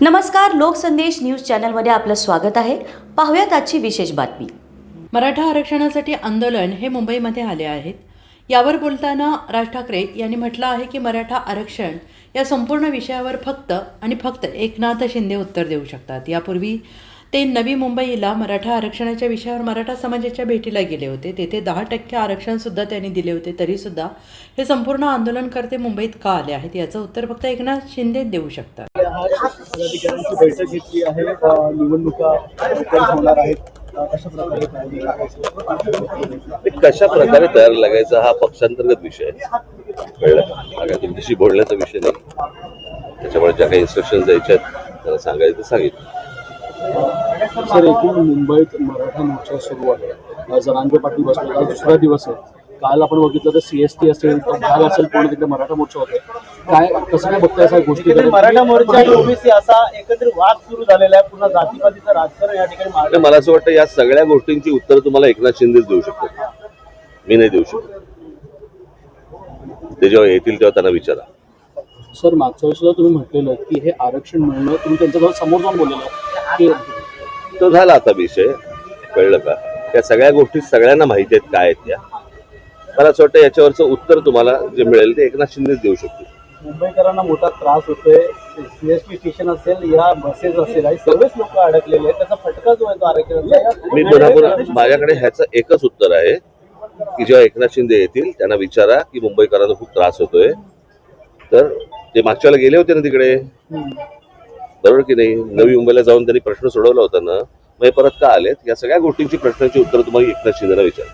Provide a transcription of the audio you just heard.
नमस्कार लोकसंदेश न्यूज चॅनलमध्ये आपलं स्वागत आहे. पाहूयात आजची विशेष बातमी. मराठा आरक्षणासाठी आंदोलन हे मुंबईमध्ये आले आहेत. यावर बोलताना राज ठाकरे यांनी म्हटलं आहे की मराठा आरक्षण या संपूर्ण विषयावर फक्त आणि फक्त एकनाथ शिंदे उत्तर देऊ शकतात. यापूर्वी ते नवी मुंबईला मराठा आरक्षणाच्या विषयावर मराठा समाजाच्या भेटीला गेले होते. तेथे दहा टक्के आरक्षणसुद्धा त्यांनी दिले होते. तरीसुद्धा हे संपूर्ण आंदोलनकर्ते मुंबईत का आले आहेत? याचं उत्तर फक्त एकनाथ शिंदे देऊ शकतात. पदाधिकाऱ्यांची बैठक घेतली आहे. अ, निवडणुका लवकरच होणार आहेत. अ, कशा प्रकारे तयारी करायची? ते कशा प्रकारे तयार लागायचा हा पक्षांतर्गत विषय आहे. कळलं? हा काय तुमच्याशी बोलण्याचा विषय नाही. त्याच्यामुळे ज्या काही इन्स्ट्रक्शन द्यायच्या आहेत त्याला सांगायचं सांगितलं. सर एकूण मुंबईत मराठा मोर्चा सुरू आहे जरांगे पाटील बसले. आज दुसरा दिवस आहे. काल आपण बघितलं तर सीएसटी असेल तर भाग असेल पूर्ण तिकडे मराठा मोर्चा होते काय कसं काय बघताय सगळ्या गोष्टी? मराठा मोर्चा ओबीसी असा एकत्रित वाद सुरू झालेला आहे. पुन्हा जातीपातीचं राजकारण या ठिकाणी मला असं वाटतं या सगळ्या गोष्टींची उत्तर तुम्हाला एकनाथ शिंदेच देऊ शकतात. मी नाही देऊ शकत. ते जेव्हा येतील तेव्हा त्यांना विचारा. सर मागच्या वेळेस तुम्ही म्हटलेलं की हे आरक्षण मिळणं तुम्ही त्यांच्याजवळ समोर जाऊन बोललेलं की तो झाला आता विषय. कळलं का? त्या सगळ्या गोष्टी सगळ्यांना माहिती आहेत काय आहेत त्या. मला असं वाटतं याच्यावरचं उत्तर तुम्हाला जे मिळेल ते एकनाथ शिंदेच देऊ शकतील. मुंबईकरांना मोठा त्रास होतोय. सीएसटी स्टेशन असेल या बसेस असेल सर्वच लोक अडकलेले आहेत. त्याचा फटका जो आहे तो आरक्षणाचा मी पुन्हा पुन्हा माझ्याकडे ह्याचं एकच उत्तर आहे की जेव्हा एकनाथ शिंदे येतील त्यांना विचारा की मुंबईकरांना खूप त्रास होतोय. तर ते मागच्या गेले होते ना तिकडे बरोबर की नाही? नवी मुंबईला जाऊन त्यांनी प्रश्न सोडवला होता ना मग परत का आलेत? या सगळ्या गोष्टींची प्रश्नांची उत्तर तुम्हाला एकनाथ शिंदेला विचार